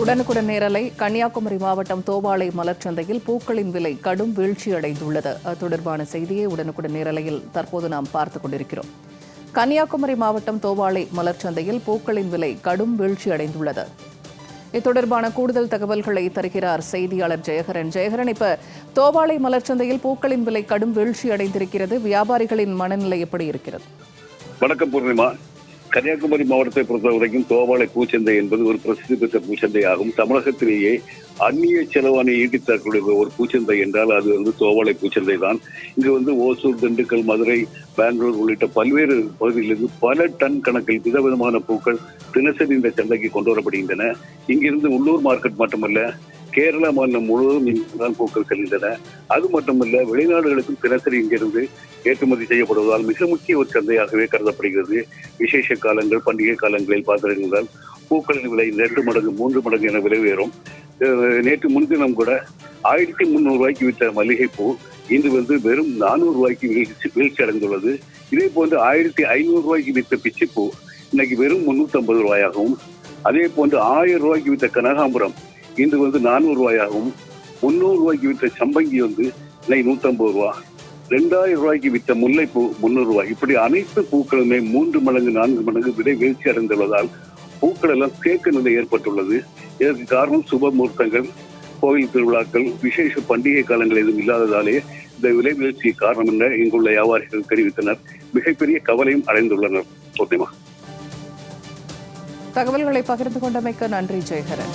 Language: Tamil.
உடனுக்குடன் நேரலை கன்னியாகுமரி மாவட்டம் தோவாளை மலர்ச்சந்தையில் பூக்களின் விலை கடும் வீழ்ச்சியடைந்துள்ளது. அது தொடர்பான செய்தியை உடனுக்குடன் நேரலையில் தற்போது நாம் பார்த்துக் கொண்டிருக்கிறோம். கன்னியாகுமரி மாவட்டம் தோவாளை மலர்ச்சந்தையில் பூக்களின் விலை கடும் வீழ்ச்சியடைந்துள்ளது. இது தொடர்பான கூடுதல் தகவல்களை தருகிறார் செய்தியாளர் ஜெயகரன். ஜெயகரன் இப்ப தோவாளை மலர்ச்சந்தையில் பூக்களின் விலை கடும் வீழ்ச்சி அடைந்திருக்கிறது வியாபாரிகளின் மனநிலை எப்படி இருக்கிறது? வணக்கம் பூர்ணிமா. கன்னியாகுமரி மாவட்டத்தை பொறுத்தவரைக்கும் தோவாளை பூச்சந்தை என்பது ஒரு பிரசித்தி பெற்ற பூச்சந்தை ஆகும் தமிழகத்திலேயே அந்நிய செலவாணி ஈட்டித்தரக்கூடிய ஒரு பூச்சந்தை என்றால் அது வந்து தோவாளை பூச்சந்தை தான். இங்கு வந்து ஓசூர் திண்டுக்கல் மதுரை பெங்களூர் உள்ளிட்ட பல்வேறு பகுதிகளிலிருந்து பல டன் கணக்கில் விதவிதமான பூக்கள் தினசரி இந்த சந்தைக்கு கொண்டு வரப்படுகின்றன. இங்கிருந்து உள்ளூர் மார்க்கெட் மட்டுமல்ல கேரளா மாநிலம் முழுவதும் இங்குதான் பூக்கள் செல்கின்றன. அது மட்டுமல்ல வெளிநாடுகளுக்கும் தினசரி இங்கிருந்து ஏற்றுமதி செய்யப்படுவதால் மிக முக்கிய ஒரு சந்தையாகவே கருதப்படுகிறது. விசேஷ காலங்கள் பண்டிகை காலங்களில் பார்த்திருந்தால் பூக்களின் விலை ரெண்டு மடங்கு மூன்று மடங்கு என விலை உயரும். நேற்று முன்தினம் கூட ஆயிரத்தி முந்நூறு ரூபாய்க்கு விற்ற மல்லிகைப்பூ இன்று வந்து வெறும் நானூறு ரூபாய்க்கு வீழ்ச்சி வீழ்ச்சி அடைந்துள்ளது. இதே போன்று ஆயிரத்தி ஐநூறு ரூபாய்க்கு விற்ற பிச்சிப்பூ இன்னைக்கு வெறும் முன்னூத்தி ஐம்பது ரூபாயாகவும் அதே போன்று ஆயிரம் ரூபாய்க்கு விற்ற கனகாம்பரம் இன்று வந்து நானூறு ரூபாயாகவும் முந்நூறு ரூபாய்க்கு விற்ற சம்பங்கி வந்து இன்னைக்கு நூற்றம்பது ரூபா. ரெண்டாயிரம் ரூபாய்க்கு விற்ற முல்லைப்பூ முந்நூறு ரூபாய் இப்படி அனைத்து பூக்களுமே மூன்று மடங்கு நான்கு மடங்கு விலை வீழ்ச்சி அடைந்துள்ளதால் பூக்கள் எல்லாம் தேக்க நிலை ஏற்பட்டுள்ளது. இதற்கு காரணம் சுப முகூர்த்தங்கள் கோவில் திருவிழாக்கள் விசேஷ பண்டிகை காலங்கள் எதுவும் இல்லாததாலே இந்த விலை வீழ்ச்சிக்கு காரணம் என இங்குள்ள வியாபாரிகள் தெரிவித்தனர். மிகப்பெரிய கவலையும் அடைந்துள்ளனர். பூர்ணிமா தகவல்களை பகிர்ந்து கொண்டமைக்கு நன்றி ஜெயகரன்